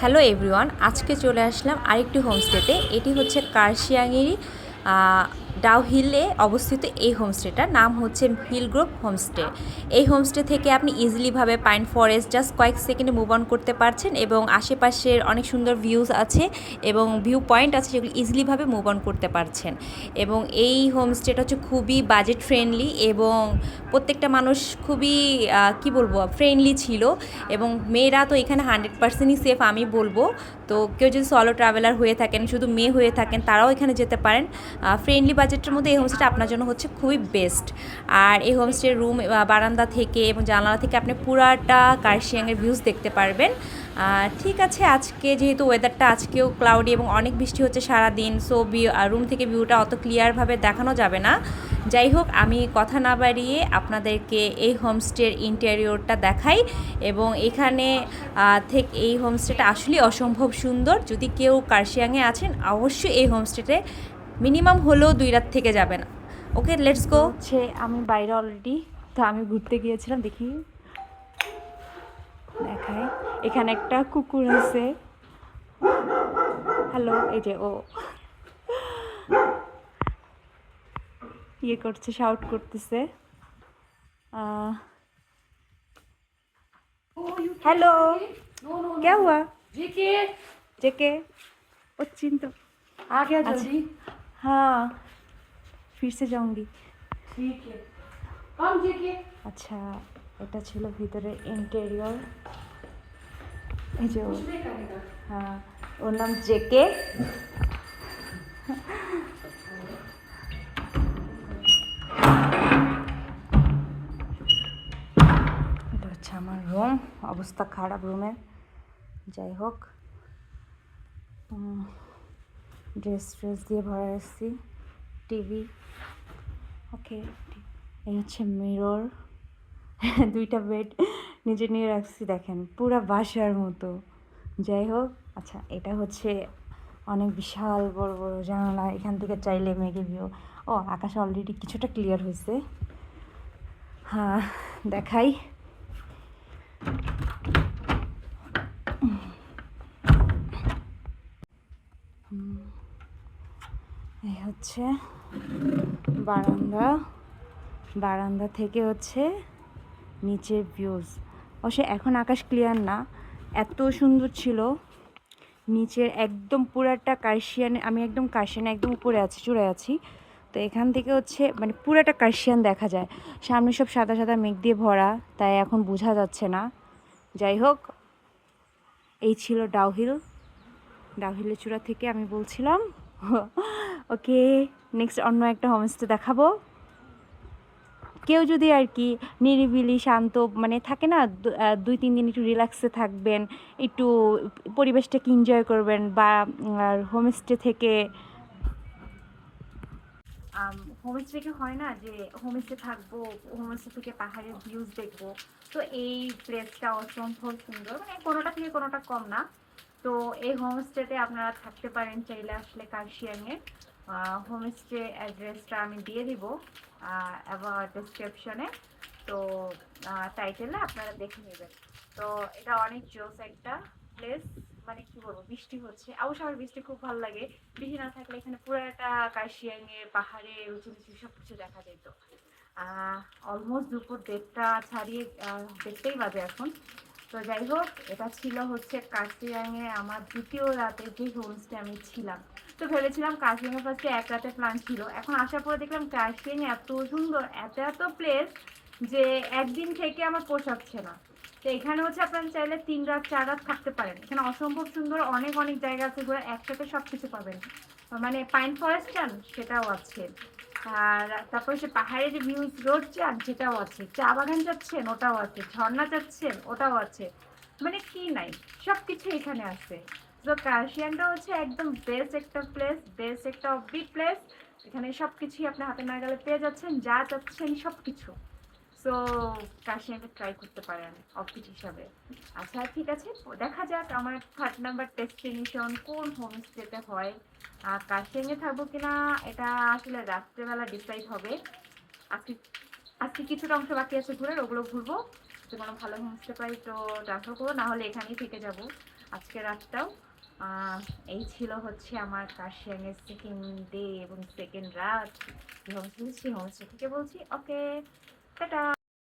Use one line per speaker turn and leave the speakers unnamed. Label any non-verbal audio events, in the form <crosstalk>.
Hello everyone আজকে চলে আসলাম আরেকটি হোমস্টেতে। এটি হচ্ছে কার্শিয়াংয়েরই ডাউ হিলে অবস্থিত এই হোমস্টেটার নাম হচ্ছে হিল গ্রুপ হোমস্টে। এই হোমস্টে থেকে আপনি ইজিলিভাবে পাইন ফরেস্ট জাস্ট কয়েক সেকেন্ডে মুভ অন করতে পারছেন এবং আশেপাশের অনেক সুন্দর ভিউজ আছে এবং ভিউ পয়েন্ট আছে যেগুলো ইজিলিভাবে মুভ অন করতে পারছেন। এবং এই হোমস্টেটা হচ্ছে খুবই বাজেট ফ্রেন্ডলি এবং প্রত্যেকটা মানুষ খুবই কি বলব ফ্রেন্ডলি ছিল এবং মেয়েরা তো এখানে হান্ড্রেড পার্সেন্টই সেফ আমি বলব। তো কেউ যদি সলো ট্রাভেলার হয়ে থাকেন, শুধু মেয়ে হয়ে থাকেন, তারাও এখানে যেতে পারেন। ফ্রেন্ডলি বাজেটের মধ্যে এই হোমস্টেটা আপনার জন্য হচ্ছে খুবই বেস্ট আর এই হোমস্টের রুম বারান্দা থেকে এবং জানালা থেকে আপনি পুরাটা কার্শিয়াংয়ের ভিউজ দেখতে পারবেন। ঠিক আছে, আজকে যেহেতু ওয়েদারটা আজকেও ক্লাউডি এবং অনেক বৃষ্টি হচ্ছে সারা দিন সো রুম থেকে ভিউটা অত ক্লিয়ারভাবে দেখানো যাবে না। যাই হোক, আমি কথা না বাড়িয়ে আপনাদেরকে এই হোমস্টের ইন্টেরিয়রটা দেখাই এবং এখানে থেকে এই হোমস্টেটা আসলেই অসম্ভব সুন্দর। যদি কেউ কার্শিয়াংয়ে আছেন, অবশ্যই এই হোমস্টেতে মিনিমাম হলেও দুই রাত থেকে যাবেন ওকে লেটস গো হচ্ছে আমি বাইরে অলরেডি তো আমি ঘুরতে গিয়েছিলাম দেখি দেখায় এখানে একটা কুকুর আছে হ্যালো এই যে ও ইয়ে করছে শাউট করতেছে हेलो
नो नो
क्या हुआ
जेके
जेके ओ चिंत
आ गया जल्दी
हाँ फिर से जाऊंगी
ठीक है कम जेके
আচ্ছা এটা ছিল ভিতরে ইন্টেরিয়র এই যে ও-
नहीं करेगा
হ্যাঁ ওর নাম জেকে এটা হচ্ছে আমার রুম অবস্থা খারাপ রুমের যাই হোক ড্রেস ট্রেস দিয়ে ভরা এসেছি। টিভি ওকে এই হচ্ছে মিরর <laughs> দুইটা বেড নিজে নিয়ে রাখছি, দেখেন, পুরা বাসার মতো। যাই হোক আচ্ছা এটা হচ্ছে অনেক বিশাল বড় বড় জানালা, এখান থেকে চাইলে মেঘে ভিউ ও, আকাশ অলরেডি কিছুটা ক্লিয়ার হয়েছে। হ্যাঁ দেখাই হুম, এই হচ্ছে বারান্দা। বারান্দা থেকে হচ্ছে নিচের ভিউজ অবশ্য এখন আকাশ ক্লিয়ার না, এত সুন্দর ছিল। নিচের একদম পুরাটা কার্শিয়ানে, আমি একদম কার্শিয়ানে একদম উপরে আছি, চূড়ায় আছি। তো এখান থেকে হচ্ছে মানে পুরাটা কার্শিয়ান দেখা যায়। সামনে সব সাদা সাদা মেঘ দিয়ে ভরা, তাই এখন বোঝা যাচ্ছে না। যাই হোক, এই ছিল ডাউহিল। ডাউহিলের চূড়া থেকে আমি বলছিলাম ওকে নেক্সট অন্য একটা হোমস্টে দেখাবো। কেউ যদি আর কি নিরিবিলি, শান্ত মানে থাকে না দুই, তিন দিন একটু রিল্যাক্সে থাকবেন, একটু পরিবেশটাকে এনজয় করবেন বা হোমস্টে থেকে। হোমস্টেকে হয় না যে হোমস্টে থাকব হোমস্টে থেকে পাহাড়ের ভিউজ দেখব। তো এই প্লেসটা অসম্ভব সুন্দর মানে কোনোটা থেকে কোনোটা কম না। তো এই হোমস্টেতে আপনারা থাকতে পারেন চাইলে আসলে কার্শিয়াংয়ে। হোমস্টে অ্যাড্রেসটা আমি দিয়ে দিব ডিসক্রিপশনে তো টাইটেলে আপনারা দেখে নেবেন। তো এটা অনেক জোস একটা প্লেস মানে কি বলব, বৃষ্টি হচ্ছে। অবশ্য আমার বৃষ্টি খুব ভালো লাগে। বৃষ্টি না থাকলে এখানে পুরো একটা কার্শিয়াংয়ে, পাহাড়ে উঁচু নিচু সব কিছু দেখা যেত। অলমোস্ট দুপুর দেড়টা ছাড়িয়ে দেড়টাই বাজে এখন। তো যাই হোক, এটা ছিল হচ্ছে কার্শিয়াংয়ে আমার দ্বিতীয় রাতে যে হোমস্টে আমি ছিলাম। তো ভেবেছিলাম কার্শিয়াংয়ে ফার্স্টে এক রাতের প্ল্যান ছিল। এখন আসার পরে দেখলাম কার্শিয়াং এত সুন্দর, এত এত প্লেস যে একদিন থেকে আমার পোষাচ্ছে না। তো এখানে হচ্ছে আপনারা চাইলে তিন রাত, চার রাত থাকতে পারেন। এখানে অসম্ভব সুন্দর অনেক অনেক জায়গা আছে ঘুরে একসাথে সব কিছু পাবেন। মানে পাইন ফরেস্ট চান সেটাও আছে। আর তারপর সে পাহাড়ের যে ভিউ রোড চান সেটাও আছে, চা বাগান যাচ্ছেন ওটাও আছে, ঝর্ণা যাচ্ছেন ওটাও আছে মানে কি নাই সব কিছু এখানে আছে। তো কার্শিয়ানটা হচ্ছে একদম বেস্ট একটা প্লেস বেস্ট একটা অফবিট প্লেস এখানে সব কিছুই আপনার হাতে না গেলে পেয়ে যাচ্ছেন, যা যাচ্ছেন সব কিছু সো কাশিয়াকে ট্রাই করতে পারেন অফিস হিসাবে। আচ্ছা ঠিক আছে, দেখা যাক আমার থার্ড নাম্বার ডেস্টিনেশন কোন হোমস্টেতে হয়, আর কাশিয়াঙ্গে থাকব কিনা, এটা আসলে রাত্রেবেলা ডিসাইড হবে। আজকে আজকে কিছুটা অংশ বাকি আছে ঘুরে, ওগুলো ঘুরবো। যদি কোনো ভালো হোমস্টে পাই তো ট্রান্সফার করব নাহলে এখানেই থেকে যাব আজকে রাতটাও। এই ছিল হচ্ছে আমার কাশিয়াংয়ের সেকেন্ড ডে এবং সেকেন্ড রাত। হোমস্টে হোমস্টে থেকে বলছি। Okay tata!